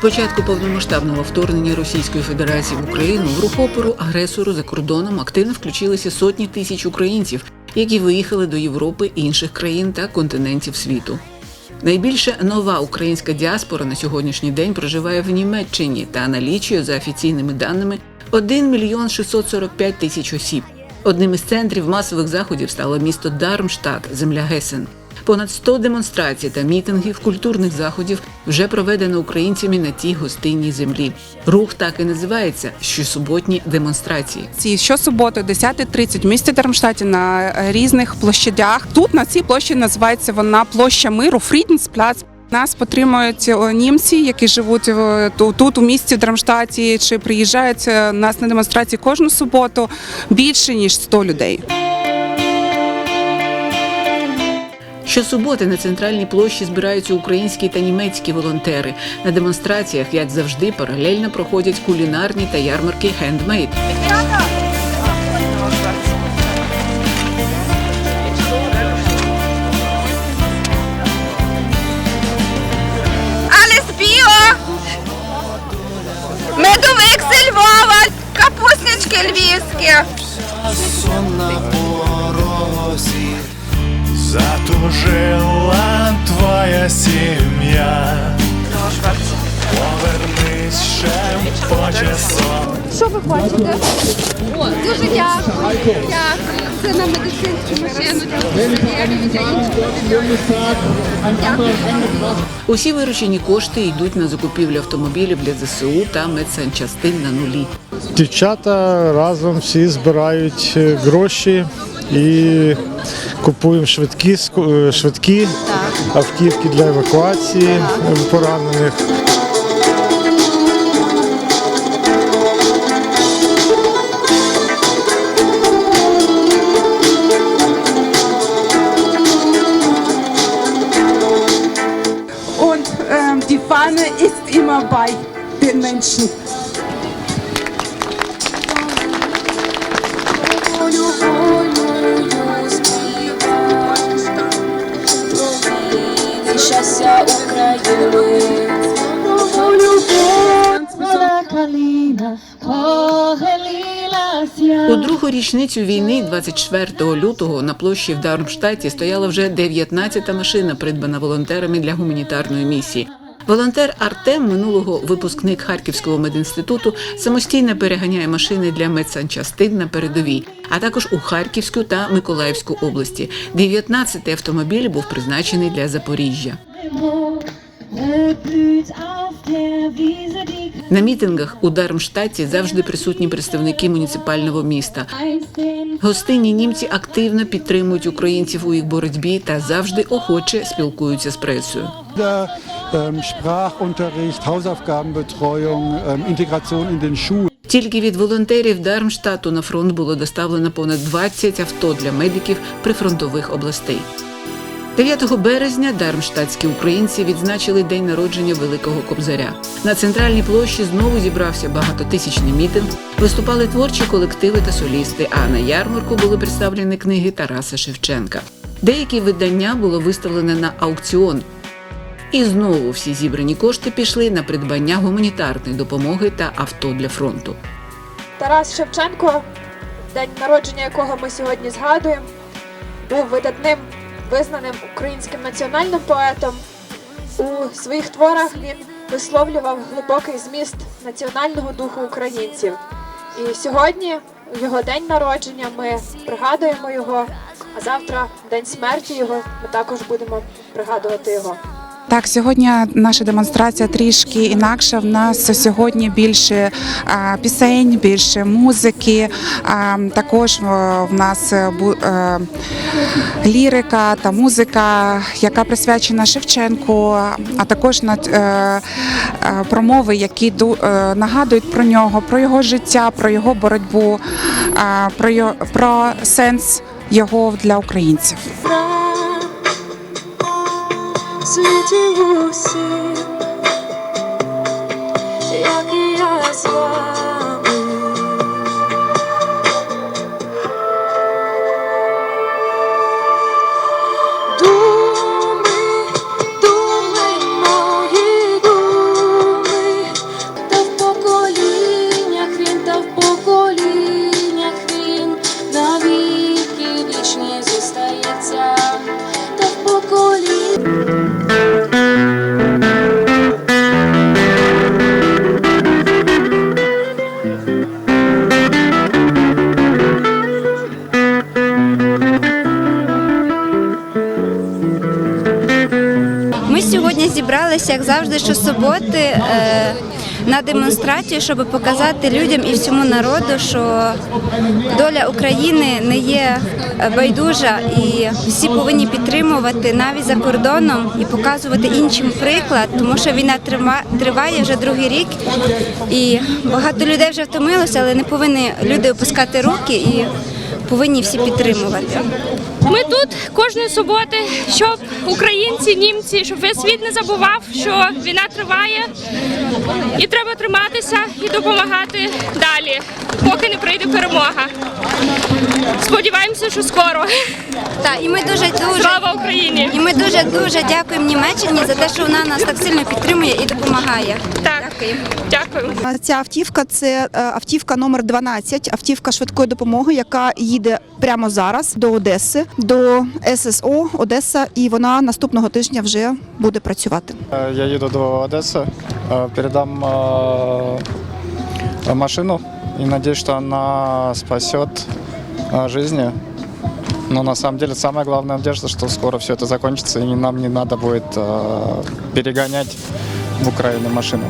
початку повномасштабного вторгнення Російської Федерації в Україну в рух опору агресору за кордоном активно включилися сотні тисяч українців, які виїхали до Європи, інших країн та континентів світу. Найбільше нова українська діаспора на сьогоднішній день проживає в Німеччині та налічує за офіційними даними 1 мільйон 645 тисяч осіб. Одним із центрів масових заходів стало місто Дармштадт, земля Гесен. Понад 100 демонстрацій та мітингів, культурних заходів вже проведено українцями на тій гостинній землі. Рух так і називається щосуботні демонстрації. Ці щосуботи, 10.30 в місті Дармштаті на е, різних площадях. Тут на цій площі називається вона площа миру Фріденсплац. Нас підтримують е, німці, які живуть ту- тут у місті Дармштаті, чи приїжджають е, нас на демонстрації кожну суботу більше ніж 100 людей. Щосуботи на центральній площі збираються українські та німецькі волонтери. На демонстраціях, як завжди, паралельно проходять кулінарні та ярмарки хендмейд. Медовик зі Львова, капуснички львівські. Порозі, затужила твоя сім'я. Повернись ще по часом. О, дуже дякую. Дякую. Це на медицинську машину. Усі виручені кошти йдуть на закупівлю автомобілів для ЗСУ та медсанчастин на нулі. Дівчата разом всі збирають е, гроші і купуємо швидкі, е, швидкі автівки для евакуації е, поранених. Und ähm, die Fahne ist immer bei den Menschen. У другу річницю війни, 24 лютого, на площі в Дармштаті стояла вже 19-та машина, придбана волонтерами для гуманітарної місії. Волонтер Артем, минулого випускник Харківського медінституту, самостійно переганяє машини для медсанчастин на передовій, а також у Харківську та Миколаївську області. 19-й автомобіль був призначений для Запоріжжя. На мітингах у Дармштаті завжди присутні представники муніципального міста. Гостинні німці активно підтримують українців у їх боротьбі та завжди охоче спілкуються з пресою. Sprachunterricht, Hausaufgabenbetreuung, Integration in den Schulen. Тільки від волонтерів Дармштату на фронт було доставлено понад 20 авто для медиків прифронтових областей. 9 березня дармштатські українці відзначили день народження Великого Кобзаря. На центральній площі знову зібрався багатотисячний мітинг, виступали творчі колективи та солісти. А на ярмарку були представлені книги Тараса Шевченка. Деякі видання було виставлено на аукціон. І знову всі зібрані кошти пішли на придбання гуманітарної допомоги та авто для фронту. Тарас Шевченко, день народження якого ми сьогодні згадуємо, був видатним визнаним українським національним поетом. У своїх творах він висловлював глибокий зміст національного духу українців. І сьогодні, його день народження, ми пригадуємо його, а завтра, день смерті його, ми також будемо пригадувати його. Так, сьогодні наша демонстрація трішки інакша. В нас сьогодні більше а, пісень, більше музики. А, також е, в нас е, е, лірика та музика, яка присвячена Шевченку, а також е, е, промови, які ду- е, нагадують про нього, про його життя, про його боротьбу, е, про сенс його для українців. Світі усі, як ми зібралися, як завжди, щосуботи е, на демонстрацію, щоб показати людям і всьому народу, що доля України не є байдужа, і всі повинні підтримувати навіть за кордоном і показувати іншим приклад, тому що війна триває вже другий рік, і багато людей вже втомилося, але не повинні люди опускати руки і повинні всі підтримувати. Ми тут кожної суботи, щоб українці, німці, щоб весь світ не забував, що війна триває, і треба триматися і допомагати далі, поки не прийде перемога. Сподіваємося, що скоро. Так, і ми дуже дуже Слава Україні! і ми дуже дуже дякуємо Німеччині за те, що вона нас так сильно підтримує і допомагає. Так, Дякую. Ця автівка це е, автівка номер 12, автівка швидкої допомоги, яка їде прямо зараз до Одеси, до ССО Одеса, і вона наступного тижня вже буде працювати. Я їду до Одеси, е, передам е, машину и надеюсь, что она спасет э, жизни. Но на самом деле самая главная надежда, что скоро все это закончится и нам не надо будет э, перегонять в Украину машину.